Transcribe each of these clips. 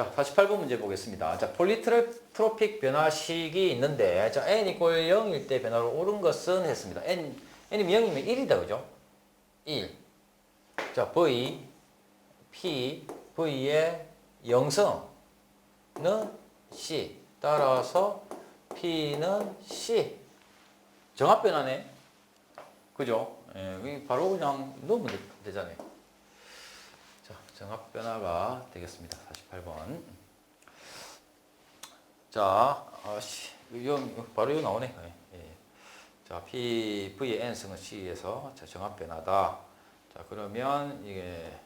자, 48번 문제 보겠습니다. 자, 폴리트로픽 변화식이 있는데, 자, n 이꼴 0일 때 변화로 옳은 것은 했습니다. n, n이 0이면 1이다, 그죠? 1. 자, v, p, v의 영성은 c. 따라서 p는 c. 정합 변화네. 그죠? 예, 바로 그냥 넣으면 되- 되잖아요. 자, 정합 변화가 되겠습니다. 48번. 자, 아, 씨, 이거 바로 이거 나오네. 예, 예. 자, P, V의 N승은 C에서 자, 정합 변화다. 자, 그러면 이게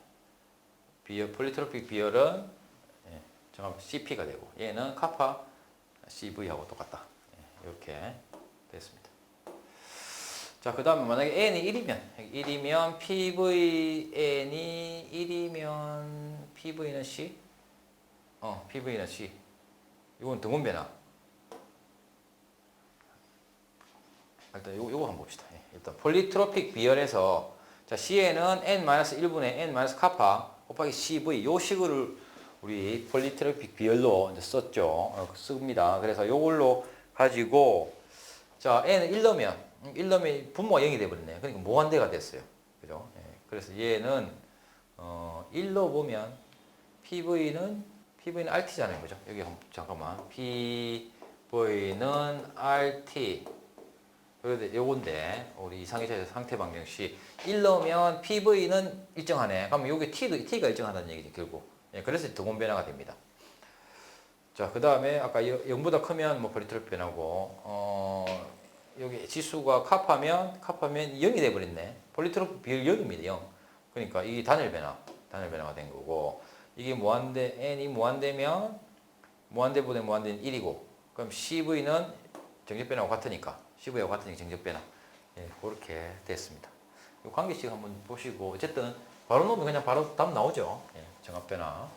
비열, 폴리트로픽 비열은 예, 정합 CP가 되고 얘는 카파 CV하고 똑같다. 예, 이렇게 됐습니다. 자, 그 다음에 만약에 n이 1이면, 1이면 PVN이 1이면 PV는 C? 어, PV는 C. 이건 등원 변화. 일단 요거, 요거 한번 봅시다. 예, 일단 폴리트로픽 비열에서 자, C에는 n-1분의 n-카파 곱하기 CV 요 식을 우리 폴리트로픽 비열로 썼죠. 어, 씁니다. 그래서 요걸로 가지고 자, n은 1 넣으면 1 넣으면 분모가 0이 돼버렸네. 그러니까 무한대가 됐어요. 그죠? 예, 그래서 얘는 어, 1 넣어보면 PV는 PV는 RT잖아요. 그죠? 여기 한번 잠깐만. PV는 RT 그런데 요건데 우리 이상희자의 상태 방정식 1 넣으면 PV는 일정하네. 그러면 여기 T도 T가 일정하다는 얘기죠, 결국. 예, 그래서 등원 변화가 됩니다. 자, 그 다음에 아까 0보다 크면 뭐 폴리트롭 변하고, 어, 여기 지수가 카파면, 카파면 0이 돼버렸네. 폴리트롭 비율 0입니다, 0. 그러니까 이 단일 변화, 단일 변화가 된 거고, 이게 무한대, n이 무한대면, 무한대보다 무한대는 1이고, 그럼 CV는 정적 변화와 같으니까, CV와 같으니까 정적 변화. 예, 그렇게 됐습니다. 이 관계식 한번 보시고, 어쨌든, 바로 놓으면 그냥 바로 답 나오죠. 예, 정합 변화.